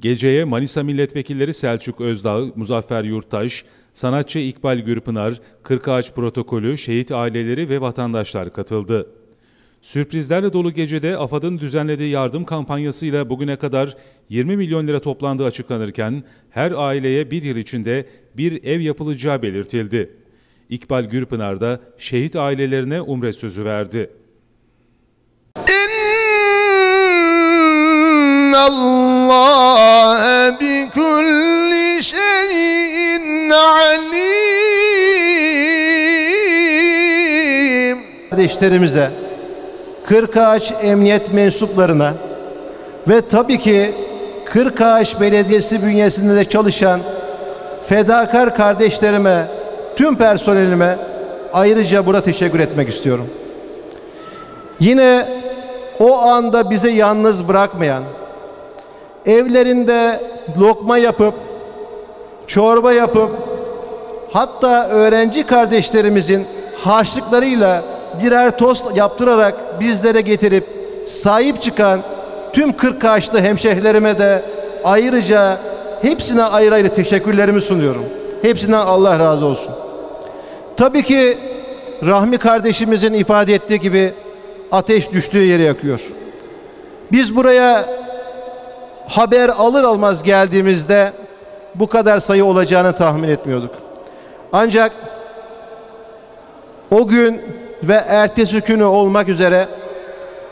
Geceye Manisa milletvekilleri Selçuk Özdağ, Muzaffer Yurttaş, sanatçı İkbal Gürpınar, Kırkağaç Protokolü, şehit aileleri ve vatandaşlar katıldı. Sürprizlerle dolu gecede AFAD'ın düzenlediği yardım kampanyasıyla bugüne kadar 20 milyon lira toplandığı açıklanırken her aileye bir yıl içinde bir ev yapılacağı belirtildi. İkbal Gürpınar da şehit ailelerine umre sözü verdi. إن kardeşlerimize, Kırkağaç Emniyet mensuplarına ve tabii ki Kırkağaç Belediyesi bünyesinde de çalışan fedakar kardeşlerime, tüm personelime ayrıca burada teşekkür etmek istiyorum. Yine o anda bizi yalnız bırakmayan, evlerinde lokma yapıp, çorba yapıp, hatta öğrenci kardeşlerimizin harçlıklarıyla birer tost yaptırarak bizlere getirip sahip çıkan tüm Kırkağaçlı hemşehrilerime de ayrıca hepsine ayrı ayrı teşekkürlerimi sunuyorum. Hepsinden Allah razı olsun. Tabii ki Rahmi kardeşimizin ifade ettiği gibi ateş düştüğü yere yakıyor. Biz buraya haber alır almaz geldiğimizde bu kadar sayı olacağını tahmin etmiyorduk. Ancak o gün ve ertesi günü olmak üzere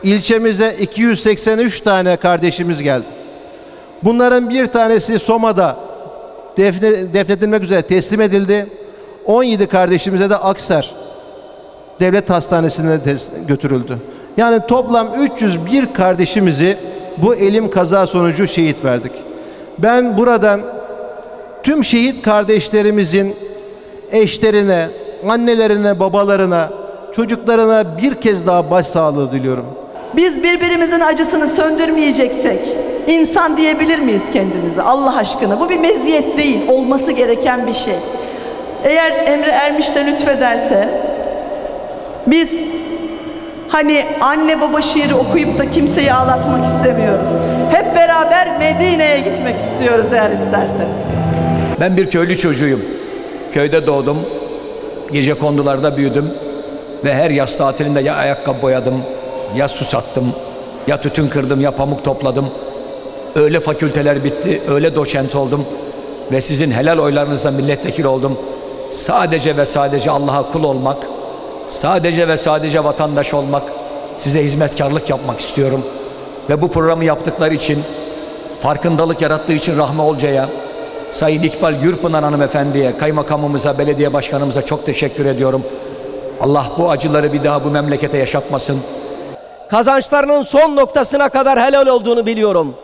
ilçemize 283 tane kardeşimiz geldi. Bunların bir tanesi Soma'da defne, defnedilmek üzere teslim edildi. 17 kardeşimize de Aksar Devlet Hastanesi'ne götürüldü. Yani toplam 301 kardeşimizi bu elim kaza sonucu şehit verdik. Ben buradan tüm şehit kardeşlerimizin eşlerine, annelerine, babalarına, çocuklarına bir kez daha başsağlığı diliyorum. Biz birbirimizin acısını söndürmeyeceksek insan diyebilir miyiz kendimize Allah aşkına? Bu bir meziyet değil, olması gereken bir şey. Eğer Emre Ermiş de lütfederse biz hani anne baba şiiri okuyup da kimseyi ağlatmak istemiyoruz. Hep beraber Medine'ye gitmek istiyoruz eğer isterseniz. Ben bir köylü çocuğuyum. Köyde doğdum. Gece kondularda büyüdüm. Ve her yaz tatilinde ya ayakkabı boyadım, ya su sattım, ya tütün kırdım, ya pamuk topladım. Öyle fakülteler bitti, öyle doçent oldum. Ve sizin helal oylarınızla milletvekili oldum. Sadece ve sadece Allah'a kul olmak, sadece ve sadece vatandaş olmak, size hizmetkarlık yapmak istiyorum. Ve bu programı yaptıkları için, farkındalık yarattığı için Rahmi Olcay'a, Sayın İkbal Gürpınar hanımefendiye, kaymakamımıza, belediye başkanımıza çok teşekkür ediyorum. Allah bu acıları bir daha bu memlekete yaşatmasın. kazançlarının son noktasına kadar helal olduğunu biliyorum.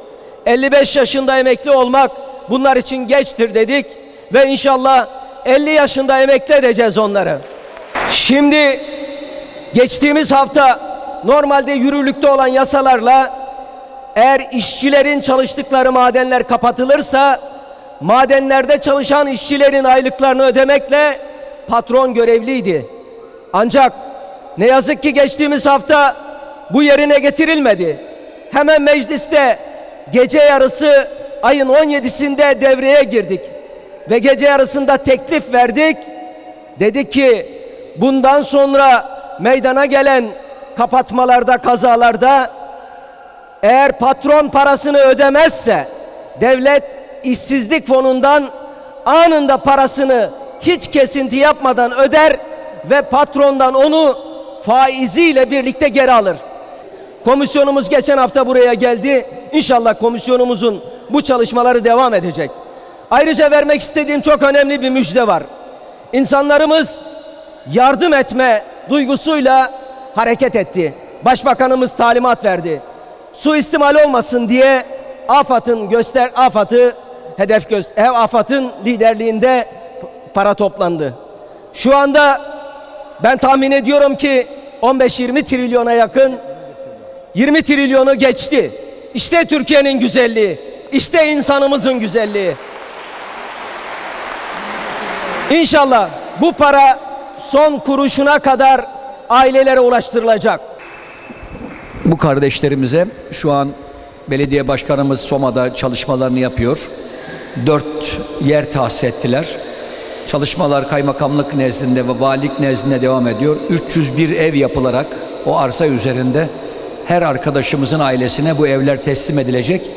55 yaşında emekli olmak bunlar için geçtir dedik ve inşallah 50 yaşında emekli edeceğiz onları. Şimdi geçtiğimiz hafta normalde yürürlükte olan yasalarla eğer işçilerin çalıştıkları madenler kapatılırsa madenlerde çalışan işçilerin aylıklarını ödemekle patron görevliydi. Ancak ne yazık ki geçtiğimiz hafta bu yerine getirilmedi. Hemen mecliste gece yarısı ayın 17'sinde devreye girdik. Ve gece yarısında teklif verdik. Dedik ki bundan sonra meydana gelen kapatmalarda, kazalarda eğer patron parasını ödemezse devlet işsizlik fonundan anında parasını hiç kesinti yapmadan öder ve patrondan onu faiziyle birlikte geri alır. Komisyonumuz geçen hafta buraya geldi. İnşallah komisyonumuzun bu çalışmaları devam edecek. Ayrıca vermek istediğim çok önemli bir müjde var. İnsanlarımız yardım etme duygusuyla hareket etti. Başbakanımız talimat verdi. Suistimal olmasın diye AFAD'ın göster AFAD'ı hedef göster AFAD'ın liderliğinde para toplandı. Şu anda ben tahmin ediyorum ki 15-20 trilyona yakın 20 trilyonu geçti. İşte Türkiye'nin güzelliği. İşte insanımızın güzelliği. İnşallah bu para son kuruşuna kadar ailelere ulaştırılacak. Bu kardeşlerimize şu an Belediye başkanımız Soma'da çalışmalarını yapıyor. Dört yer tahsis ettiler. Çalışmalar kaymakamlık nezdinde ve valilik nezdinde devam ediyor. 301 ev yapılarak o arsa üzerinde her arkadaşımızın ailesine bu evler teslim edilecek.